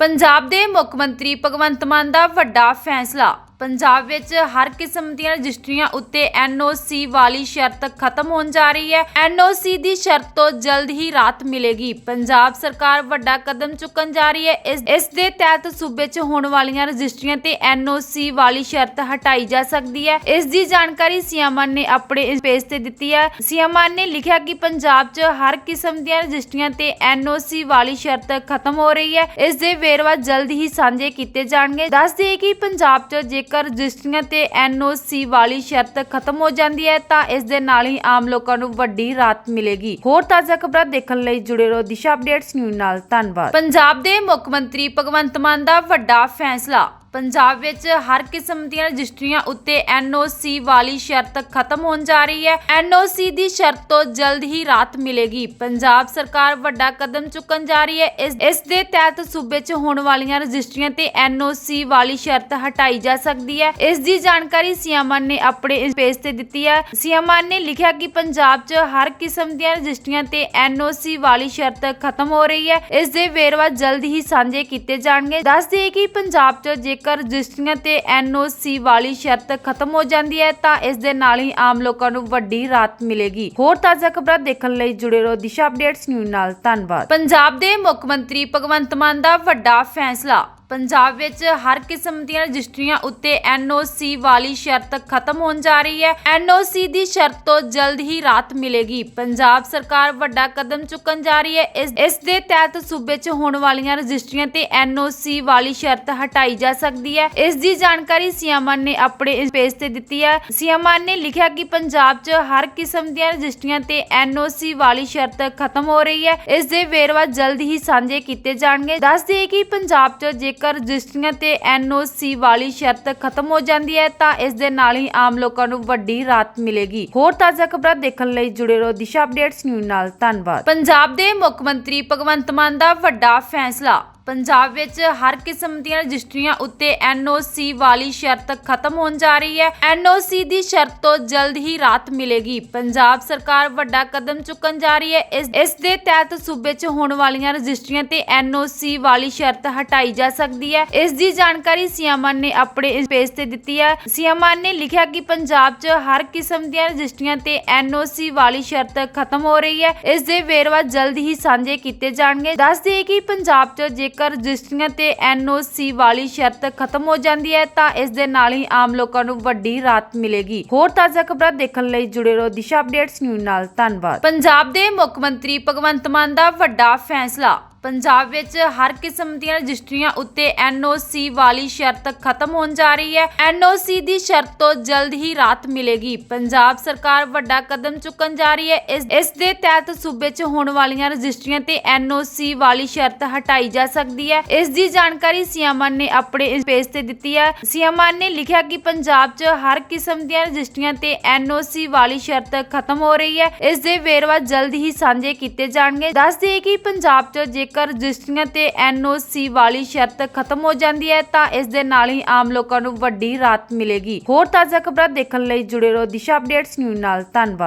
ਪੰਜਾਬ ਦੇ ਮੁੱਖ ਮੰਤਰੀ ਭਗਵੰਤ ਮਾਨ ਦਾ ਵੱਡਾ ਫੈਸਲਾ ਪੰਜਾਬ ਵਿੱਚ ਹਰ ਕਿਸਮ ਦੀਆਂ ਰਜਿਸਟਰੀਆਂ ਉੱਤੇ ਐਨਓਸੀ ਵਾਲੀ ਸ਼ਰਤ ਖਤਮ ਹੋਣ ਜਾ ਰਹੀ ਹੈ। ਐਨਓਸੀ ਦੀ ਸ਼ਰਤ ਤੋਂ ਜਲਦ ਹੀ ਰਾਹਤ ਮਿਲੇਗੀ। ਪੰਜਾਬ ਸਰਕਾਰ ਵੱਡਾ ਕਦਮ ਚੁੱਕਣ ਜਾ ਰਹੀ ਹੈ। ਇਸ ਦੇ ਤਹਿਤ ਸੂਬੇ 'ਚ ਹੋਣ ਵਾਲੀਆਂ ਰਜਿਸਟਰੀਆਂ ਤੇ ਐਨਓਸੀ ਵਾਲੀ ਸ਼ਰਤ ਹਟਾਈ ਜਾ ਸਕਦੀ ਹੈ। ਇਸ ਦੀ ਜਾਣਕਾਰੀ ਸੀਐਮਆਰ ਨੇ ਆਪਣੇ ਪੇਜ ਤੇ ਦਿੱਤੀ ਹੈ। ਸੀਐਮਆਰ ਨੇ ਲਿਖਿਆ ਕਿ ਪੰਜਾਬ 'ਚ ਹਰ ਕਿਸਮ ਦੀਆਂ ਰਜਿਸਟਰੀਆਂ ਤੇ ਐਨਓਸੀ ਵਾਲੀ ਸ਼ਰਤ ਖਤਮ ਹੋ ਰਹੀ ਹੈ। ਇਸ ਦੇ ਵੇਰਵਾ ਜਲਦ ਹੀ ਸਾਂਝੇ ਕੀਤੇ ਜਾਣਗੇ। ਦੱਸ ਦਈਏ ਕਿ ਪੰਜਾਬ 'ਚ ਜੇ ਜੇਕਰ ਰਜਿਸਟਰੀਆਂ ਤੇ ਐਨਓਸੀ ਵਾਲੀ ਸ਼ਰਤ ਖਤਮ ਹੋ ਜਾਂਦੀ ਹੈ, ਤਾਂ ਇਸ ਦੇ ਨਾਲ ਹੀ ਆਮ ਲੋਕਾਂ ਨੂੰ ਵੱਡੀ ਰਾਹਤ ਮਿਲੇਗੀ। ਹੋਰ ਤਾਜ਼ਾ ਖਬਰਾਂ ਦੇਖਣ ਲਈ ਜੁੜੇ ਰਹੋ ਦਿਸ਼ਾ ਅਪਡੇਟਸ ਨਿਊਜ਼ ਨਾਲ। ਧੰਨਵਾਦ। ਪੰਜਾਬ ਦੇ ਮੁੱਖ ਮੰਤਰੀ ਭਗਵੰਤ ਮਾਨ ਦਾ ਵੱਡਾ ਫੈਸਲਾ ਪੰਜਾਬ ਵਿੱਚ ਹਰ ਕਿਸਮ ਦੀਆਂ ਰਜਿਸਟਰੀਆਂ ਉੱਤੇ ਐਨਓਸੀ ਵਾਲੀ ਸ਼ਰਤ ਖਤਮ ਹੋਣ ਜਾ ਰਹੀ ਹੈ। ਐਨਓਸੀ ਦੀ ਸ਼ਰਤ ਤੋਂ ਜਲਦ ਹੀ ਰਾਹਤ ਮਿਲੇਗੀ। ਪੰਜਾਬ ਸਰਕਾਰ ਵੱਡਾ ਕਦਮ ਚੁੱਕਣ ਜਾ ਰਹੀ ਹੈ। ਇਸ ਦੇ ਤਹਿਤ ਸੂਬੇ 'ਚ ਹੋਣ ਵਾਲੀਆਂ ਰਜਿਸਟਰੀਆਂ ਤੇ ਐਨਓਸੀ ਵਾਲੀ ਸ਼ਰਤ ਹਟਾਈ ਜਾ ਸਕਦੀ ਹੈ। ਇਸ ਦੀ ਜਾਣਕਾਰੀ ਸੀਐਮਆਰ ਨੇ ਆਪਣੇ ਪੇਜ ਤੇ ਦਿੱਤੀ ਹੈ। ਸੀਐਮਆਰ ਨੇ ਲਿਖਿਆ ਕਿ ਪੰਜਾਬ 'ਚ ਹਰ ਕਿਸਮ ਦੀਆਂ ਰਜਿਸਟਰੀਆਂ ਤੇ ਐਨਓਸੀ ਵਾਲੀ ਸ਼ਰਤ ਖਤਮ ਹੋ ਰਹੀ ਹੈ। ਇਸ ਦੇ ਵੇਰਵਾ ਜਲਦ ਹੀ ਸਾਂਝੇ ਕੀਤੇ ਜਾਣਗੇ। ਦੱਸ ਦਈਏ ਕਿ ਪੰਜਾਬ 'ਚ ਜੇਕਰ ਰਜਿਸਟਰੀਆਂ ਤੇ ਐਨਓਸੀ ਵਾਲੀ ਸ਼ਰਤ ਖਤਮ ਹੋ ਜਾਂਦੀ ਹੈ, ਤਾਂ ਇਸ ਦੇ ਨਾਲ ਹੀ ਆਮ ਲੋਕਾਂ ਨੂੰ ਵੱਡੀ ਰਾਹਤ ਮਿਲੇਗੀ। ਹੋਰ ਤਾਜ਼ਾ ਖਬਰਾਂ ਦੇਖਣ ਲਈ ਜੁੜੇ ਰਹੋ ਦਿਸ਼ਾ ਅਪਡੇਟਸ ਨਿਊਜ਼ ਨਾਲ। ਧੰਨਵਾਦ। ਪੰਜਾਬ ਦੇ ਮੁੱਖ ਮੰਤਰੀ ਭਗਵੰਤ ਮਾਨ ਦਾ ਵੱਡਾ ਫੈਸਲਾ ਪੰਜਾਬ ਵਿੱਚ ਹਰ ਕਿਸਮ ਦੀਆਂ ਰਜਿਸਟਰੀਆਂ ਉੱਤੇ ਐਨਓਸੀ ਵਾਲੀ ਸ਼ਰਤ ਖਤਮ ਹੋਣ ਜਾ ਰਹੀ ਹੈ। ਐਨਓਸੀ ਦੀ ਸ਼ਰਤ ਤੋਂ ਜਲਦ ਹੀ ਰਾਹਤ ਮਿਲੇਗੀ। ਪੰਜਾਬ ਸਰਕਾਰ ਵੱਡਾ ਕਦਮ ਚੁੱਕਣ ਜਾ ਰਹੀ ਹੈ। ਇਸ ਦੇ ਤਹਿਤ ਸੂਬੇ 'ਚ ਹੋਣ ਵਾਲੀਆਂ ਰਜਿਸਟਰੀਆਂ ਤੇ ਐਨਓਸੀ ਵਾਲੀ ਸ਼ਰਤ ਹਟਾਈ ਜਾ ਸਕਦੀ ਹੈ। ਇਸ ਦੀ ਜਾਣਕਾਰੀ ਸੀਐਮਆਰ ਨੇ ਆਪਣੇ ਪੇਜ ਤੇ ਦਿੱਤੀ ਹੈ। ਸੀਐਮਆਰ ਨੇ ਲਿਖਿਆ ਕਿ ਪੰਜਾਬ 'ਚ ਹਰ ਕਿਸਮ ਦੀਆਂ ਰਜਿਸਟਰੀਆਂ ਤੇ ਐਨਓਸੀ ਵਾਲੀ ਸ਼ਰਤ ਖਤਮ ਹੋ ਰਹੀ ਹੈ। ਇਸ ਦੇ ਵੇਰਵਾ ਜਲਦ ਹੀ ਸਾਂਝੇ ਕੀਤੇ ਜਾਣਗੇ। ਦੱਸ ਦਈਏ ਕਿ ਪੰਜਾਬ 'ਚ ਜੇ ਜੇਕਰ ਰਜਿਸਟਰੀਆਂ ਤੇ ਐਨਓਸੀ ਵਾਲੀ ਸ਼ਰਤ ਖਤਮ ਹੋ ਜਾਂਦੀ ਹੈ, ਤਾਂ ਇਸ ਦੇ ਨਾਲ ਹੀ ਆਮ ਲੋਕਾਂ ਨੂੰ ਵੱਡੀ ਰਾਹਤ ਮਿਲੇਗੀ। ਹੋਰ ਤਾਜ਼ਾ ਖਬਰਾਂ ਦੇਖਣ ਲਈ ਜੁੜੇ ਰਹੋ ਦਿਸ਼ਾ ਅਪਡੇਟਸ ਨਿਊਜ਼ ਨਾਲ। ਧੰਨਵਾਦ। ਪੰਜਾਬ ਦੇ ਮੁੱਖ ਮੰਤਰੀ ਭਗਵੰਤ ਮਾਨ ਦਾ ਵੱਡਾ ਫੈਸਲਾ ਪੰਜਾਬ ਵਿੱਚ ਹਰ ਕਿਸਮ ਦੀਆਂ ਰਜਿਸਟਰੀਆਂ ਉੱਤੇ ਐਨਓਸੀ ਵਾਲੀ ਸ਼ਰਤ ਖਤਮ ਹੋਣ ਜਾ ਰਹੀ ਹੈ। ਐਨਓਸੀ ਦੀ ਸ਼ਰਤ ਤੋਂ ਜਲਦ ਹੀ ਰਾਹਤ ਮਿਲੇਗੀ। ਪੰਜਾਬ ਸਰਕਾਰ ਵੱਡਾ ਕਦਮ ਚੁੱਕਣ ਜਾ ਰਹੀ ਹੈ। ਇਸ ਦੇ ਤਹਿਤ ਸੂਬੇ 'ਚ ਹੋਣ ਵਾਲੀਆਂ ਰਜਿਸਟਰੀਆਂ ਤੇ ਐਨਓਸੀ ਵਾਲੀ ਸ਼ਰਤ ਹਟਾਈ ਜਾ ਸਕਦੀ ਹੈ। ਇਸ ਦੀ ਜਾਣਕਾਰੀ ਸੀਐਮਆਰ ਨੇ ਆਪਣੇ ਪੇਜ ਤੇ ਦਿੱਤੀ ਹੈ। ਸੀਐਮਆਰ ਨੇ ਲਿਖਿਆ ਕਿ ਪੰਜਾਬ 'ਚ ਹਰ ਕਿਸਮ ਦੀਆਂ ਰਜਿਸਟਰੀਆਂ ਤੇ ਐਨਓਸੀ ਵਾਲੀ ਸ਼ਰਤ ਖਤਮ ਹੋ ਰਹੀ ਹੈ। ਇਸ ਦੇ ਵੇਰਵਾ ਜਲਦ ਹੀ ਸਾਂਝੇ ਕੀਤੇ ਜਾਣਗੇ। ਦੱਸ ਦਈਏ ਕਿ ਪੰਜਾਬ 'ਚ ਜੇ ਜੇਕਰ ਰਜਿਸਟਰੀਆਂ ਤੇ ਐਨਓਸੀ ਵਾਲੀ ਸ਼ਰਤ ਖਤਮ ਹੋ ਜਾਂਦੀ ਹੈ, ਤਾਂ ਇਸ ਦੇ ਨਾਲ ਹੀ ਆਮ ਲੋਕਾਂ ਨੂੰ ਵੱਡੀ ਰਾਹਤ ਮਿਲੇਗੀ। ਹੋਰ ਤਾਜ਼ਾ ਖਬਰਾਂ ਦੇਖਣ ਲਈ ਜੁੜੇ ਰਹੋ ਦਿਸ਼ਾ ਅਪਡੇਟਸ ਨਿਊਜ਼ ਨਾਲ। ਧੰਨਵਾਦ। ਪੰਜਾਬ ਦੇ ਮੁੱਖ ਮੰਤਰੀ ਭਗਵੰਤ ਮਾਨ ਦਾ ਵੱਡਾ ਫੈਸਲਾ ਪੰਜਾਬ ਵਿੱਚ ਹਰ ਕਿਸਮ ਦੀਆਂ ਰਜਿਸਟਰੀਆਂ ਉੱਤੇ ਐਨਓਸੀ ਵਾਲੀ ਸ਼ਰਤ ਖਤਮ ਹੋਣ ਜਾ ਰਹੀ ਹੈ। ਐਨਓਸੀ ਦੀ ਸ਼ਰਤ ਤੋਂ ਜਲਦ ਹੀ ਰਾਹਤ ਮਿਲੇਗੀ। ਪੰਜਾਬ ਸਰਕਾਰ ਵੱਡਾ ਕਦਮ ਚੁੱਕਣ ਜਾ ਰਹੀ ਹੈ। ਇਸ ਦੇ ਤਹਿਤ ਸੂਬੇ 'ਚ ਹੋਣ ਵਾਲੀਆਂ ਰਜਿਸਟਰੀਆਂ ਤੇ ਐਨਓਸੀ ਵਾਲੀ ਸ਼ਰਤ ਹਟਾਈ ਜਾ ਸਕਦੀ ਹੈ। ਇਸ ਦੀ ਜਾਣਕਾਰੀ ਸੀਐਮਆਰ ਨੇ ਆਪਣੇ ਪੇਜ ਤੇ ਦਿੱਤੀ ਹੈ। ਸੀਐਮਆਰ ਨੇ ਲਿਖਿਆ ਕਿ ਪੰਜਾਬ 'ਚ ਹਰ ਕਿਸਮ ਦੀਆਂ ਰਜਿਸਟਰੀਆਂ ਤੇ ਐਨਓਸੀ ਵਾਲੀ ਸ਼ਰਤ ਖਤਮ ਹੋ ਰਹੀ ਹੈ। ਇਸ ਦੇ ਵੇਰਵਾ ਜਲਦ ਹੀ ਸਾਂਝੇ ਕੀਤੇ ਜਾਣਗੇ। ਦੱਸ ਦਈਏ ਕਿ ਪੰਜਾਬ 'ਚ ਜੇਕਰ ਰਜਿਸਟਰੀਆਂ ਤੇ ਐਨਓਸੀ ਵਾਲੀ ਸ਼ਰਤ ਖਤਮ ਹੋ ਜਾਂਦੀ ਹੈ, ਤਾਂ ਇਸ ਦੇ ਨਾਲ ਹੀ ਆਮ ਲੋਕਾਂ ਨੂੰ ਵੱਡੀ ਰਾਹਤ ਮਿਲੇਗੀ। ਹੋਰ ਤਾਜ਼ਾ ਖਬਰਾਂ ਦੇਖਣ ਲਈ ਜੁੜੇ ਰਹੋ ਦਿਸ਼ਾ ਅਪਡੇਟਸ ਨਿਊਜ਼ ਨਾਲ। ਧੰਨਵਾਦ।